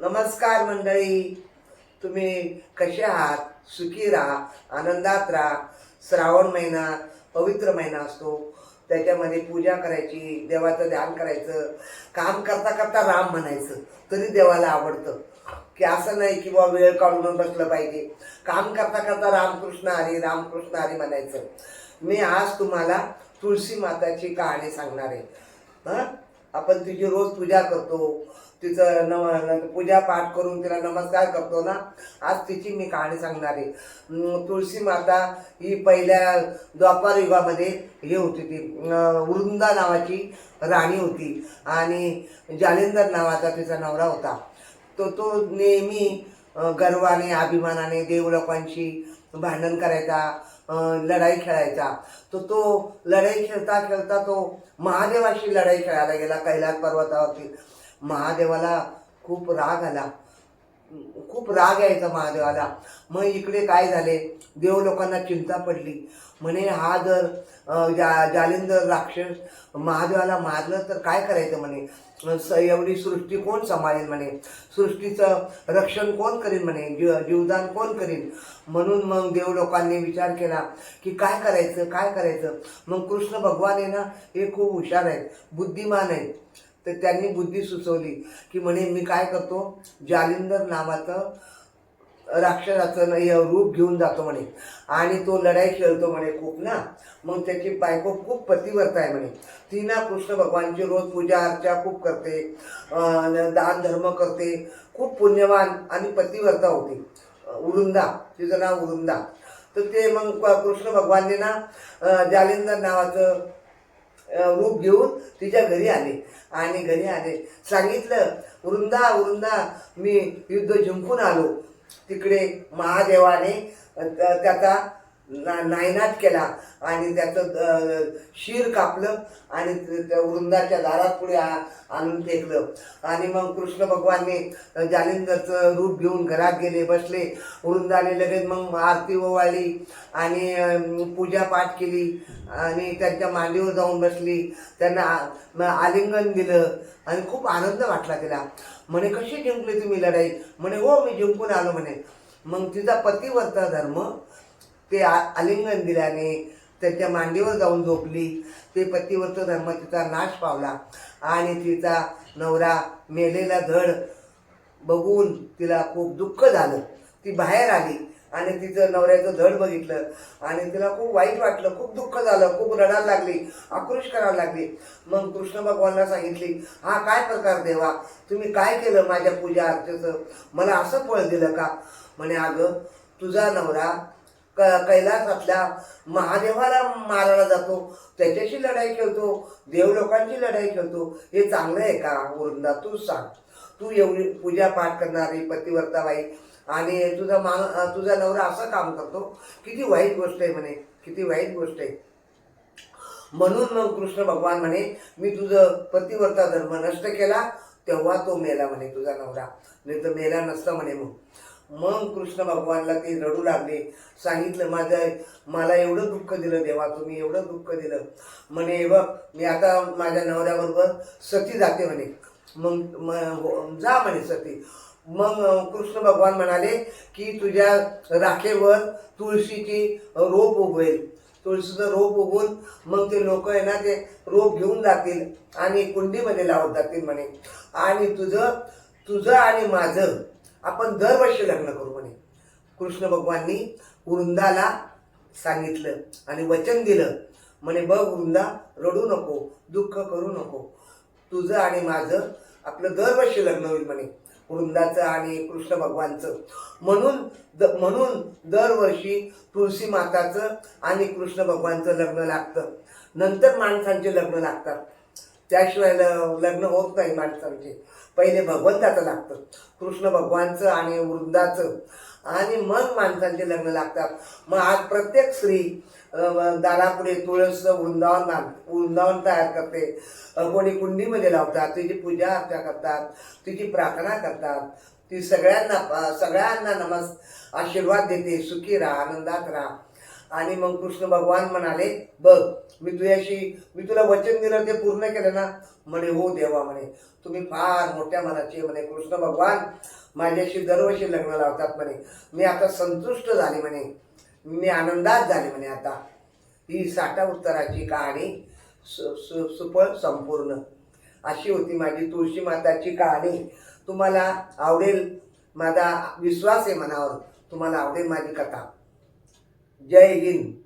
नमस्कार मंडळी. तुम्ही कसे आहात? सुखी राहा आनंदात राहा. श्रावण महिना पवित्र महिना असतो. त्याच्यामध्ये पूजा करायची देवाचं ध्यान करायचं काम करता करता राम म्हणायचं. तरी देवाला आवडतं. की असं नाही की बा वेळ काढून बसलं पाहिजे. काम करता करता रामकृष्ण हरी रामकृष्ण हरी म्हणायचं. मी आज तुम्हाला तुळशी माताची कहाणी सांगणार आहे. हां? आपण तिची रोज पूजा करतो. तिचं नव पूजा पाठ करून तिला नमस्कार करतो ना. आज तिची मी कहाणी सांगणार आहे. तुळशी माता ही पहिल्या द्वापार युगामध्ये हे होती ती. वृंदा नावाची राणी होती. आणि जालिंदर नावाचा तिचा नवरा होता. तो तो नेहमी गर्वाने अभिमानाने देवलोकांशी भांडण करायचा लढाई खेळायचा. तो तो लढाई खेळता खेळता तो महादेवाशी लढाई खेळायला गेला कैलास पर्वतावरती. महादेवाला खूप राग आला. खूप राग यायचा महादेवाला. मग इकडे काय झाले? देव लोकांना चिंता पडली. म्हणे हा जर जा जालिंदर राक्षस महादेवाला मारलं तर काय करायचं म्हणे? स- एवढी सृष्टी कोण सांभाळेल म्हणे? सृष्टीचं रक्षण कोण करीन म्हणे? जीव जीवदान कोण करीन? म्हणून मग देव लोकांनी विचार केला की काय करायचं? काय करायचं? मग कृष्ण भगवान आहे ना हे खूप हुशार आहेत बुद्धिमान आहेत. तर त्यांनी बुद्धी सुचवली की म्हणे मी काय करतो? जालिंदर नावाचं राक्षसाचं रूप घेऊन जातो म्हणे. आणि तो लढाई खेळतो म्हणे खूप ना. मग त्याची बायको खूप पतिव्रत आहे म्हणे. ती ना कृष्ण भगवानची रोज पूजा अर्चा खूप करते. दान धर्म करते. खूप पुण्यवान आणि पतिव्रता होती. उरुंदा. तिचं नाव उरुंदा. तर ते मग कृष्ण भगवानने ना जालिंदर नावाचं रूप घेऊन तिच्या घरी आले. आणि घरी आले. सांगितलं वृंदा वृंदा मी युद्ध जिंकून आलो. तिकडे महादेवाने त्याचा ना- नायनाट केला आणि त्याचं शिर कापलं आणि त्या वृंदाच्या दारात पुढे आ- आणून फेकलं. आणि मग कृष्ण भगवानने जालिंदरचं रूप घेऊन घरात गेले बसले. वृंदाने लगेच मग आरती ओवाळली आणि पूजा पूजापाठ केली आणि त्यांच्या मांडीवर जाऊन बसली. त्यांना आलिंगन दिलं आणि खूप आनंद वाटला तिला म्हणे कशी जिंकली तुम्ही लढाई? म्हणे हो मी जिंकून आलो म्हणे. मग तिचा पतिवर्ता धर्म ते आ- आलिंगन दिल्याने त्याच्या मांडीवर जाऊन झोपली. ते पतिवर्त धर्म तिचा नाश पावला आणि तिचा नवरा मेलेला धड बघून तिला खूप दुःख झालं. ती बाहेर आली आणि तिचं नवऱ्याचं धड बघितलं आणि तिला खूप वाईट वाटलं खूप दुःख झालं खूप रडायला लागली आक्रोश करायला लागली. मग कृष्ण भगवानला सांगितली हा काय प्रकार देवा? तुम्ही काय केलं माझ्या पूजा अर्चेचं? मला असं फळ दिलं का? म्हणे अगं तुझा नवरा क कैलासातल्या महादेवाला मारायला जातो. त्याच्याशी लढाई खेळतो. देवलोकांची लढाई खेळतो. हे चांगलं आहे का? वृंदा तू सांग. तू एवढी पूजा पाठ करणारी पतिवर्ता बाई आणि तुझा मा तुझा नवरा असं काम करतो. किती वाईट गोष्ट आहे म्हणे. किती वाईट गोष्ट आहे. म्हणून मग कृष्ण भगवान म्हणे मी तुझं पतिवर्ता धर्म नष्ट केला तेव्हा तो मेला म्हणे तुझा नवरा. नाही तर मेला नसता म्हणे मग. मग कृष्ण भगवानला ते रडू लागले. सांगितलं माझं मला एवढं दुःख दिलं देवा तुम्ही एवढं दुःख दिलं. म्हणे "हे बघ मी आता माझ्या नवऱ्याबरोबर सती जाते म्हणे. मग म- हो- जा म्हणे सती. मग कृष्ण भगवान म्हणाले की तुझ्या राखेवर तुळशीची रोप उगवेल. तुळशीचं रोप उगवून मग ते लोक आहे ना ते रोप घेऊन जातील आणि कुंडीमध्ये लावत जातील म्हणे. आणि तुझं तुझं आणि माझं आपण दरवर्षी लग्न करू म्हणे. कृष्ण भगवाननी वृंदाला सांगितलं आणि वचन दिलं. म्हणे बघ वृंदा रडू नको दुःख करू नको. तुझं आणि माझं आपलं दरवर्षी लग्न होईल म्हणे. वृंदाचं आणि कृष्ण भगवानचं. म्हणून द म्हणून दरवर्षी तुळशी माताचं आणि कृष्ण भगवानचं लग्न लागतं. नंतर माणसांचे लग्न लागतात. त्याशिवाय ल- लग्न होत नाही माणसांचे. पहिले भगवंताचं लागतं. कृष्ण भगवानचं आणि वृंदाचं. आणि मग माणसांचे लग्न लागतात. मग आज प्रत्येक स्त्री दारापुढे तुळस वृंदावन बांध- वृंदावन तयार करते. कोणी कुंडीमध्ये लावतात तिची पूजा अर्चा करतात तिची प्रार्थना करतात. ती सगळ्यांना सगळ्यांना नमस् आशीर्वाद देते. सुखी राहा आनंदात राहा. आणि मग कृष्ण भगवान म्हणाले बघ मी तुझ्याशी मी तुला वचन दिलं ते पूर्ण केलं ना? म्हणे हो देवा म्हणे. तुम्ही फार मोठ्या मनाचे म्हणे. कृष्ण भगवान माझ्याशी दरवर्षी लग्न लावतात म्हणे. मी आता संतुष्ट झाले म्हणे. मी आनंदात झाले म्हणे आता. ही साठा उत्तराची कहाणी सु- सु- सुफळ संपूर्ण. अशी होती माझी तुळशी माताची कहाणी. तुम्हाला आवडेल माझा विश्वास आहे मनावर. तुम्हाला आवडेल माझी कथा. जय हिंद.